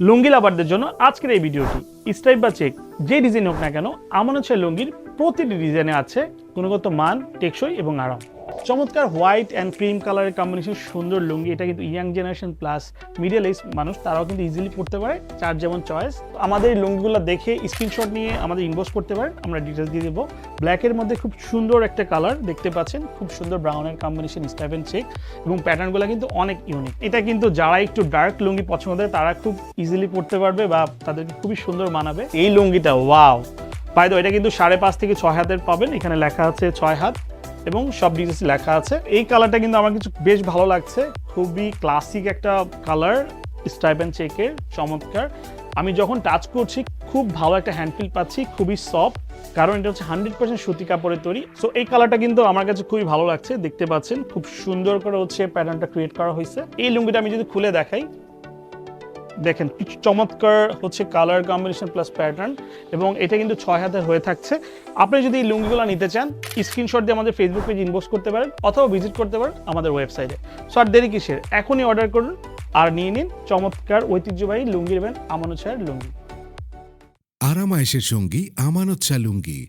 লুঙ্গি লাভারদের জন্য আজকের এই ভিডিওটি। স্টাইপ বা চেক, যে ডিজাইন হোক না কেন, আমার হচ্ছে লুঙ্গির প্রতিটি ডিজাইনে আছে গুণগত মান, টেকসই এবং আরাম। চমৎকার হোয়াইট অ্যান্ড ক্রিম কালারের কম্বিনেশন সুন্দর লুঙ্গি, এটা কিন্তু young generation plus medial age মানুষ, তারাও কিন্তু ইজিলি পড়তে পারে চার যেমন চয়েস আমাদের লুঙ্গিগুলো দেখে স্ক্রিনশট নিয়ে আমাদের ইনবক্স করতে পারেন, আমরা ডিটেলস দিয়ে দেবো। ব্ল্যাকের মধ্যে খুব সুন্দর একটা কালার দেখতে পাচ্ছেন, খুব সুন্দর ব্রাউনের কম্বিনেশন স্টাইপ অ্যান্ড চেক এবং প্যাটার্নগুলো কিন্তু অনেক ইউনিক এটা কিন্তু যারা একটু ডার্ক লুঙ্গি পছন্দ করে, তারা খুব ইজিলি পড়তে পারবে বা তাদেরকে খুবই সুন্দর মানাবে। এই লুঙ্গিটা ওয়াও পাই এটা কিন্তু সাড়ে পাঁচ থেকে ছয় হাতের পাবেন। এখানে লেখা আছে ছয় হাত এবং সব ডিটেলস লেখা আছে। এই কালারটা কিন্তু আমার কিছু বেশ ভালো লাগছে। খুবই ক্লাসিক একটা কালার স্টাইপ অ্যান্ড চেকের চমৎকার। আমি যখন টাচ করছি, খুব ভালো একটা হ্যান্ডফিল পাচ্ছি, খুবই সফট কারণ এটা হচ্ছে হান্ড্রেড পার্সেন্ট সুতি কাপড়ের তৈরি। সো এই কালারটা কিন্তু আমার কাছে খুবই ভালো লাগছে। দেখতে পাচ্ছেন, খুব সুন্দর করে হচ্ছে প্যাটার্নটা ক্রিয়েট করা হয়েছে। এই লুঙ্গিটা আমি যদি খুলে দেখাই দেখেন, কি চমৎকার হচ্ছে কালার কম্বিনেশন প্লাস প্যাটার্ন এবং এটা কিন্তু ছয় হাতের হয়ে থাকছে। আপনি যদি এই লুঙ্গিগুলো নিতে চান স্ক্রিনশট দিয়ে আমাদের ফেসবুক পেজ ইনবক্স করতে পারেন অথবা ভিজিট করতে পারেন আমাদের ওয়েবসাইটে সো আর দেরি কিসের? এখনই অর্ডার করুন আর নিয়ে নিন চমৎকার ঐতিহ্যবাহী লুঙ্গির ব্যান্ড আমানুছায়ের লুঙ্গি। আরামায়েশের সঙ্গী আমানত শাহ লুঙ্গি।